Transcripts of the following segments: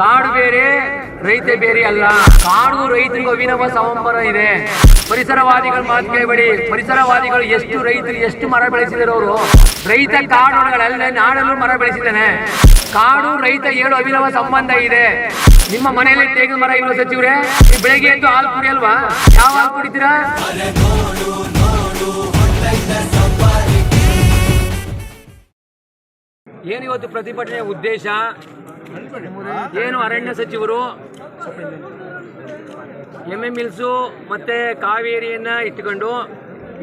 ಕಾಡು ಬೇರೆ, ರೈತ ಬೇರೆ ಅಲ್ಲ. ಕಾಡು ರೈತರಿಗೂ ಅಭಿನವ ಸಂಬರ ಇದೆ. ಪರಿಸರವಾದಿಗಳು ಮಾತು ಕೇಳಬೇಡಿ. ಪರಿಸರವಾದಿಗಳು ಎಷ್ಟು ರೈತರು, ಎಷ್ಟು ಮರ ಬೆಳೆಸಿದಾರೆ ಅವರು? ರೈತ ಕಾಡುಗಳಲ್ಲ ನಾಡಲ್ಲೂ ಮರ ಬೆಳೆಸಿದ್ದಾನೆ. ಕಾಡು ರೈತ ಏಳು ಅಭಿನವ ಸಂಬಂಧ ಇದೆ. ನಿಮ್ಮ ಮನೆಯಲ್ಲಿ ತೆಗೆದು ಮರ ಇರುವ ಸಚಿವರೇ? ಬೆಳಗ್ಗೆ ಎದ್ದು ಹಾಲು ಕುಡಿಯಲ್ವಾ ಯಾವ ಹಾಲು ಕುಡಿತೀರಾ? ಏನು ಇವತ್ತು ಪ್ರತಿಭಟನೆಯ ಉದ್ದೇಶ? ಏನು ಅರಣ್ಯ ಸಚಿವರು? ಎಂ ಎಂ ಮಿಲ್ಸು ಮತ್ತು ಕಾವೇರಿಯನ್ನ ಇಟ್ಟುಕೊಂಡು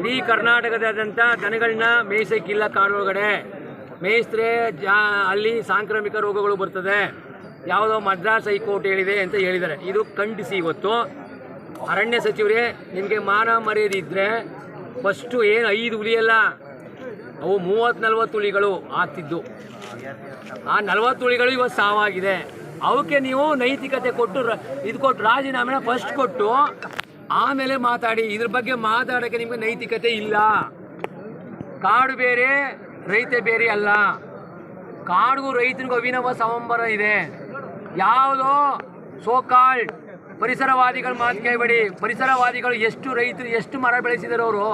ಇಡೀ ಕರ್ನಾಟಕದಾದಂಥ ದನಗಳನ್ನ ಮೇಯಿಸೋಕ್ಕಿಲ್ಲ ಕಾಡೊಳಗಡೆ. ಮೇಯಿಸಿದ್ರೆ ಜಾ, ಅಲ್ಲಿ ಸಾಂಕ್ರಾಮಿಕ ರೋಗಗಳು ಬರ್ತದೆ. ಯಾವುದೋ ಮದ್ರಾಸ್ ಹೈಕೋರ್ಟ್ ಹೇಳಿದೆ ಅಂತ ಹೇಳಿದ್ದಾರೆ. ಇದು ಖಂಡಿಸಿ ಇವತ್ತು. ಅರಣ್ಯ ಸಚಿವರೇ, ನಿಮಗೆ ಮಾನ ಮರ್ಯಾದೆ ಇದ್ದರೆ ಫಸ್ಟು ಏನು ಐದು ಹುಲಿಯಲ್ಲ, ಅವು ಮೂವತ್ತು ನಲ್ವತ್ತು ಹುಲಿಗಳು ಆಗ್ತಿದ್ದು. ಆ ನಲವತ್ತು ಹುಲಿಗಳು ಇವತ್ತು ಸಾವಾಗಿದೆ. ಅವಕ್ಕೆ ನೀವು ನೈತಿಕತೆ ಕೊಟ್ಟು ಇದು ಕೊಟ್ಟು ರಾಜೀನಾಮೆನ ಫಸ್ಟ್ ಕೊಟ್ಟು ಆಮೇಲೆ ಮಾತಾಡಿ. ಇದ್ರ ಬಗ್ಗೆ ಮಾತಾಡೋಕೆ ನಿಮಗೆ ನೈತಿಕತೆ ಇಲ್ಲ. ಕಾಡು ಬೇರೆ, ರೈತ ಬೇರೆ ಅಲ್ಲ. ಕಾಡಿಗೂ ರೈತನಿಗೂ ಅಭಿನವ ಸಂಬರ ಇದೆ. ಯಾವುದೋ ಸೋಕಾಲ್ಡ್ ಪರಿಸರವಾದಿಗಳು ಮಾತು ಕೇಳಬೇಡಿ. ಪರಿಸರವಾದಿಗಳು ಎಷ್ಟು ರೈತರು ಎಷ್ಟು ಮರ ಬೆಳೆಸಿದಾರೆ ಅವರು?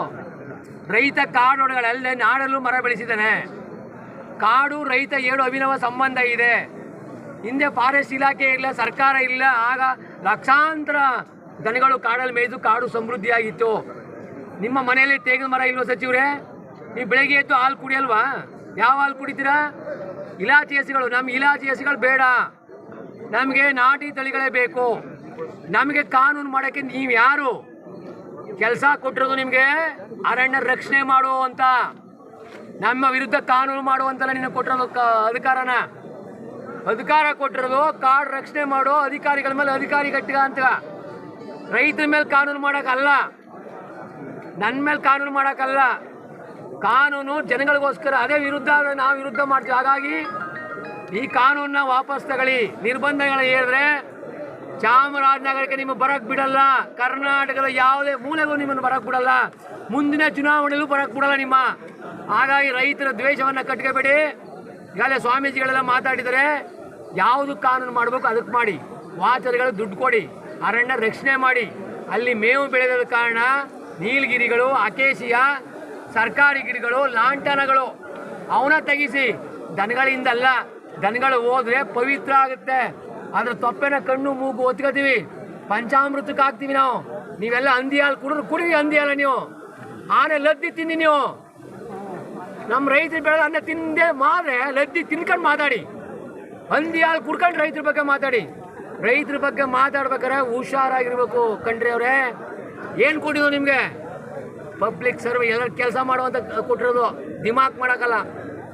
ರೈತ ಕಾಡೊಡೆಗಳಲ್ಲೇ ನಾಡಲ್ಲೂ ಮರ ಬೆಳೆಸಿದ್ದಾನೆ ಕಾಡು ರೈತ ಏಳು ಅಭಿನವ ಸಂಬಂಧ ಇದೆ. ಹಿಂದೆ ಫಾರೆಸ್ಟ್ ಇಲಾಖೆ ಇಲ್ಲ, ಸರ್ಕಾರ ಇಲ್ಲ, ಆಗ ಲಕ್ಷಾಂತರ ದನಗಳು ಕಾಡಲ್ಲಿ ಮೇಯ್ದು ಕಾಡು ಸಮೃದ್ಧಿಯಾಗಿತ್ತು. ನಿಮ್ಮ ಮನೆಯಲ್ಲಿ ತೇಗಿನ ಮರ ಇಲ್ವಾ ಸಚಿವರೇ? ನೀವು ಬೆಳಗ್ಗೆ ಎದ್ದು ಹಾಲು ಕುಡಿಯಲ್ವಾ? ಯಾವ ಹಾಲು ಕುಡಿತೀರಾ? ಇಲಾಚಿ ಹಸಿಗಳು ನಮ್ಮ ಇಲಾಚಿ ಹಸಿಗಳು ಬೇಡ. ನಮಗೆ ನಾಟಿ ತಳಿಗಳೇ ಬೇಕು. ನಮಗೆ ಕಾನೂನು ಮಾಡೋಕ್ಕೆ ನೀವು ಯಾರು ಕೆಲಸ ಕೊಟ್ಟಿರೋದು ನಿಮಗೆ ಅರಣ್ಯ ರಕ್ಷಣೆ ಮಾಡು ಅಂತ. ನಮ್ಮ ವಿರುದ್ಧ ಕಾನೂನು ಮಾಡುವಂತೆಲ್ಲ ನಿನ್ನ ಕೊಟ್ಟಿರೋದು ಅಧಿಕಾರನ? ಅಧಿಕಾರ ಕೊಟ್ಟಿರೋದು, ಕಾಡು ರಕ್ಷಣೆ ಮಾಡೋ ಅಧಿಕಾರಿಗಳ ಮೇಲೆ ಅಧಿಕಾರಿ ಗಟ್ಟಿಗ ಅಂತ. ರೈತರ ಮೇಲೆ ಕಾನೂನು ಮಾಡೋಕ್ಕಲ್ಲ ನನ್ನ ಮೇಲೆ ಕಾನೂನು ಮಾಡೋಕ್ಕಲ್ಲ ಕಾನೂನು ಜನಗಳಿಗೋಸ್ಕರ, ಅದೇ ವಿರುದ್ಧ ನಾವು ವಿರುದ್ಧ ಮಾಡ್ತೀವಿ. ಹಾಗಾಗಿ ಈ ಕಾನೂನನ್ನ ವಾಪಸ್ ತಗೊಳ್ಳಿ. ನಿರ್ಬಂಧಗಳು ಹೇಳಿದ್ರೆ ಚಾಮರಾಜನಗರಕ್ಕೆ ನಿಮ್ಮ ಬರಕ್ ಬಿಡಲ್ಲ. ಕರ್ನಾಟಕದ ಯಾವುದೇ ಮೂಲೆಗೂ ನಿಮ್ಮನ್ನು ಬರಕ್ ಬಿಡಲ್ಲ. ಮುಂದಿನ ಚುನಾವಣೆಯಲ್ಲೂ ಬರಕ್ ಬಿಡಲ್ಲ ನಿಮ್ಮ. ಹಾಗಾಗಿ ರೈತರ ದ್ವೇಷವನ್ನು ಕಟ್ಕೋಬೇಡಿ. ಈಗಾಗಲೇ ಸ್ವಾಮೀಜಿಗಳೆಲ್ಲ ಮಾತಾಡಿದರೆ ಯಾವುದು ಕಾನೂನು ಮಾಡಬೇಕು ಅದಕ್ಕೆ ಮಾಡಿ. ವಾಚರ್ಗಳು ದುಡ್ಡು ಕೊಡಿ. ಅರಣ್ಯ ರಕ್ಷಣೆ ಮಾಡಿ. ಅಲ್ಲಿ ಮೇವು ಬೆಳೆದ ಕಾರಣ ನೀಲಗಿರಿಗಳು ಅಕೇಶಿಯ ಸರ್ಕಾರಿ ಗಿಡಗಳು, ಲಾಂಟನಗಳು ಅವನ ತೆಗಿಸಿ. ದನಗಳಿಂದಲ್ಲ, ದನಗಳು ಹೋದ್ರೆ ಪವಿತ್ರ ಆಗುತ್ತೆ. ಅದ್ರ ತೊಪ್ಪೆನ ಕಣ್ಣು ಮೂಗು ಒತ್ಕೋತೀವಿ. ಪಂಚಾಮೃತಕ್ಕೆ ಹಾಕ್ತೀವಿ ನಾವು. ನೀವೆಲ್ಲ ಹಂದಿ ಹಾಲು ಕುಡಿದ್ರು ಕುಡಿ ಹಂದಿ ಹಾಲ ನೀವು. ಆನೆ ಲದ್ದಿ ತಿನ್ನಿ ನೀವು. ನಮ್ಮ ರೈತರು ಬೆಳೆದ ಅನ್ನ ತಿಂದೆ ಮಾದ್ರೆ ಲದ್ದಿ ತಿನ್ಕೊಂಡು ಮಾತಾಡಿ. ಹಂದಿ ಹಾಲು ಕುಡ್ಕೊಂಡು ರೈತರ ಬಗ್ಗೆ ಮಾತಾಡಿ. ರೈತರ ಬಗ್ಗೆ ಮಾತಾಡ್ಬೇಕಾರೆ ಹುಷಾರಾಗಿರ್ಬೇಕು ಕಂಡ್ರಿ ಅವರೇ. ಏನು ಕೊಟ್ಟಿದ್ದು ನಿಮಗೆ? ಪಬ್ಲಿಕ್ ಸರ್ವ್ ಎಲ್ಲ ಕೆಲಸ ಮಾಡುವಂತ ಕೊಟ್ಟಿರೋದು. ದಿಮಾಕ್ ಮಾಡೋಕ್ಕಲ್ಲ.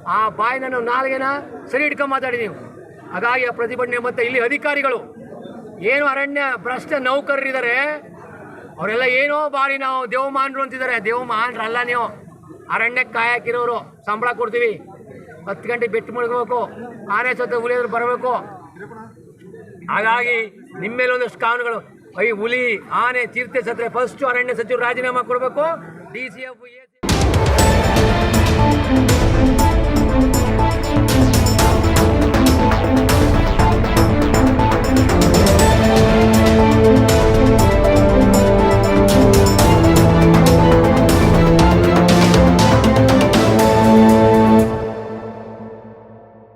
ಆ ಬಾಯಿನ ನಾಲ್ಗೆನ ಸರಿ ಇಟ್ಕೊಂಡು ಮಾತಾಡಿ ನೀವು. ಹಾಗಾಗಿ ಆ ಪ್ರತಿಭಟನೆ ಮತ್ತೆ ಇಲ್ಲಿ ಅಧಿಕಾರಿಗಳು. ಏನು ಅರಣ್ಯ ಭ್ರಷ್ಟ ನೌಕರರಿದ್ದಾರೆ, ಅವರೆಲ್ಲ ಏನೋ ಬಾರಿ ನಾವು ದೇವಮಾನ್ರು ಅಂತಿದ್ದಾರೆ. ದೇವಮಾನ್ರಲ್ಲ ನೀವು. ಅರಣ್ಯಕ್ಕೆ ಕಾಯಕಿರೋರು, ಸಂಬಳ ಕೊಡ್ತೀವಿ. ಹತ್ತು ಗಂಟೆ ಬೆಟ್ಟು ಮುಳುಗಬೇಕು ಆನೆ ಸತ್ತ ಹುಲಿಯಾದ್ರು ಬರಬೇಕು. ಹಾಗಾಗಿ ನಿಮ್ಮ ಒಂದಷ್ಟು ಕಾನೂನುಗಳು. ಐ ಹುಲಿ, ಆನೆ ಚಿರತೆ ಸತ್ರೆ ಫಸ್ಟ್ ಅರಣ್ಯ ಸಚಿವರು ರಾಜೀನಾಮೆ ಕೊಡಬೇಕು. D C F